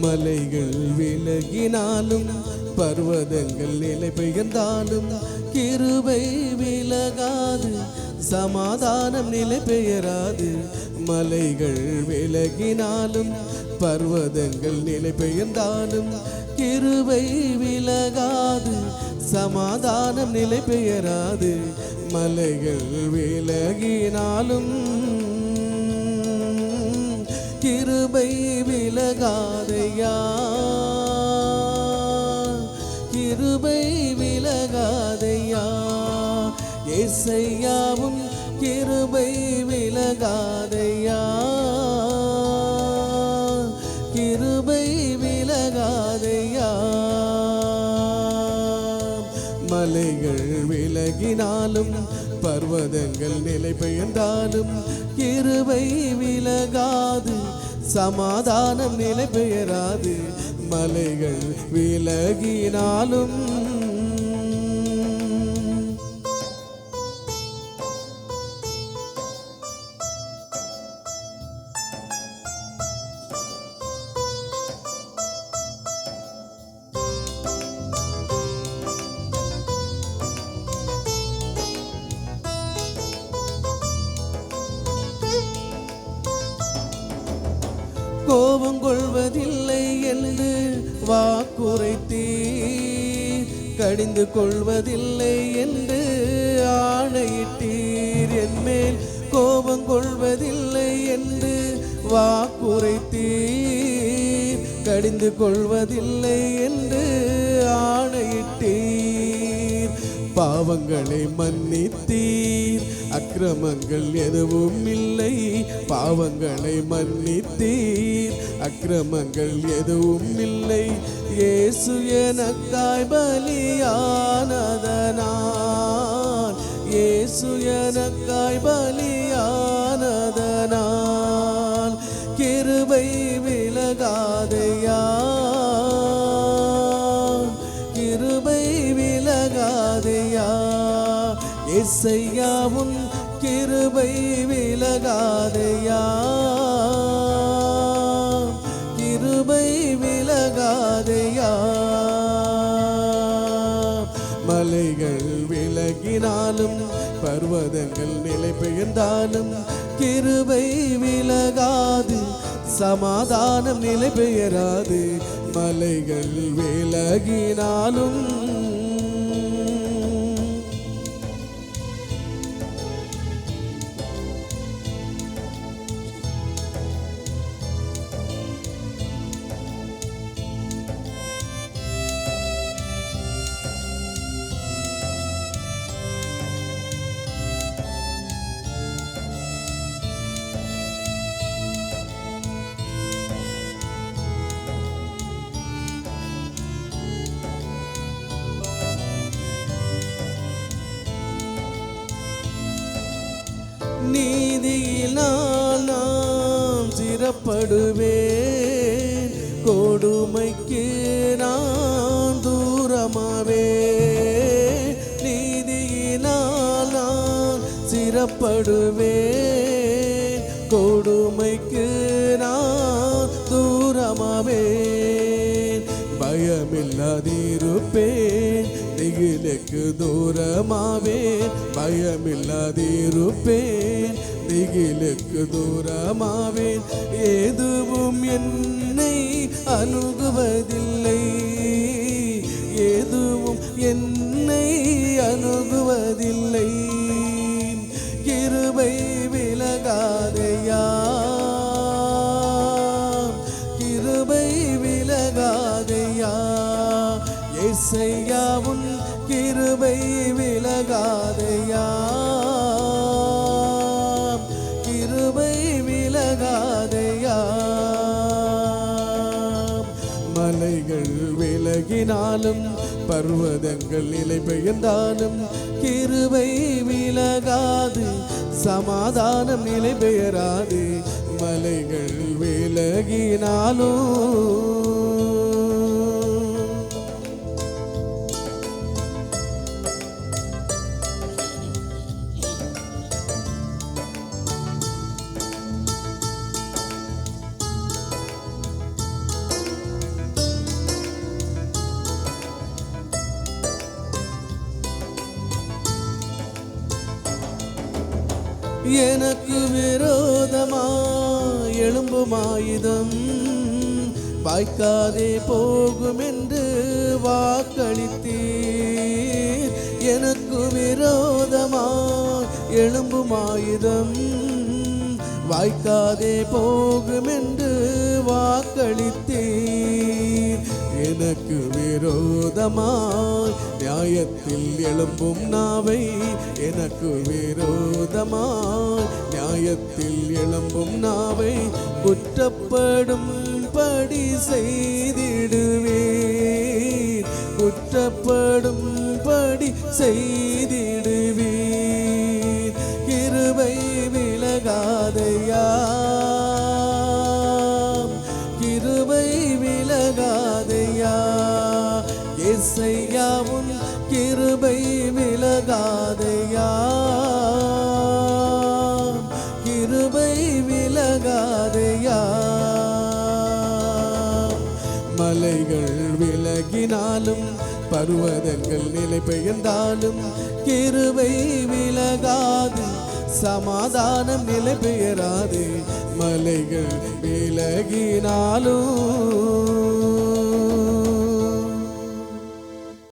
மலைகள் விலகினாலும் பர்வதங்கள் நிலை பெயர்ந்தாலும் கிருபை விலகாது சமாதானம் நிலை பெயராது. மலைகள் விலகினாலும் பர்வதங்கள் நிலை பெயர்ந்தாலும் கிருபை விலகாது சமாதானம் நிலை பெயராது. மலைகள் விலகினாலும் கிருபை விலகாதையா? கிருபை விலகாதையா? இசையாவும் கிருபை விலகாதையா? விலகினாலும் பர்வதங்கள் நிலை பெயர்ந்தாலும் இருவை விலகாது சமாதானம் நிலை பெயராது மலைகள் விலகினாலும் வாக்குரைத்தீர். கடிந்து கொள்வதில்லை என்று ஆணையிட்டீர். என்மேல் கோபம் கொள்வதில்லை என்று வாக்குரைத்தீர். கடிந்து கொள்வதில்லை என்று ஆணையிட்டீர். பாவங்களை மன்னித்தீர். அக்கிரமங்கள் எதுவும் இல்லை. பாவங்களை மன்னித்தீர். அக்கிரமங்கள் எதுவும் இல்லை. இயேசு எனக்காய் பலியானதனான். இயேசு எனக்காய் பலியானதனான். கிருபை விலகாதையா. இசையாவும் கிருபை விலகாதையா? கிருபை விலகாதையா? மலைகள் விலகினாலும் பர்வதங்கள் நிலை பெயர்ந்தாலும் கிருபை விலகாது சமாதானம் நிலை பெயராது. மலைகள் விலகினாலும் நீதியினால் நாம் சிறப்படுவேன். கொடுமைக்கு நான் தூரமாவே நீதியினால் நான் சிறப்படுவேன். கொடுமைக்கு நான் தூரமாவே பயமில்லாதிருப்பேன். திகிலுக்கு தூரமாவேன் பயமில்லாதிருப்பேன் திகிலுக்கு தூரமாவேன் எதுவும் என்னை அணுகுவதில்லை. எதுவும் என்னை அணுகுவதில்லை. கிருபை விலகாதையா. கிருபை விலகாதையா. இசையாவும் கிருபை விலகாதையா? கிருபை விலகாதையா? மலைகள் விலகினாலும் பர்வதங்கள் நிலை பெயர்ந்தாலும் கிருபை விலகாது சமாதானம் நிலை பெயராது. மலைகள் விலகினாலும் எனக்கு விரோதமா எழும்பும் ஆயுதம் வாய்க்காதே போகும் என்று வாக்களித்தீர். எனக்கு விரோதமா எழும்பும் ஆயுதம் வாய்க்காதே போகும் என்று வாக்களித்தீர். எனக்கு விரோதமாய் நியாயத்தில் எழும்பும் நாவை எனக்கு விரோதமாய் நியாயத்தில் எழும்பும் நாவை குற்றப்படும் படி செய்திடுவேன். குற்றப்படும் படி செய்திடு விலகாதையா கிருபை விலகாதையா மலைகள் விலகினாலும் பர்வதங்கள் நிலை பெயர்ந்தாலும் கிருபை விலகாது. சமாதானம் நிலை பெயராது மலைகள் விலகினாலும்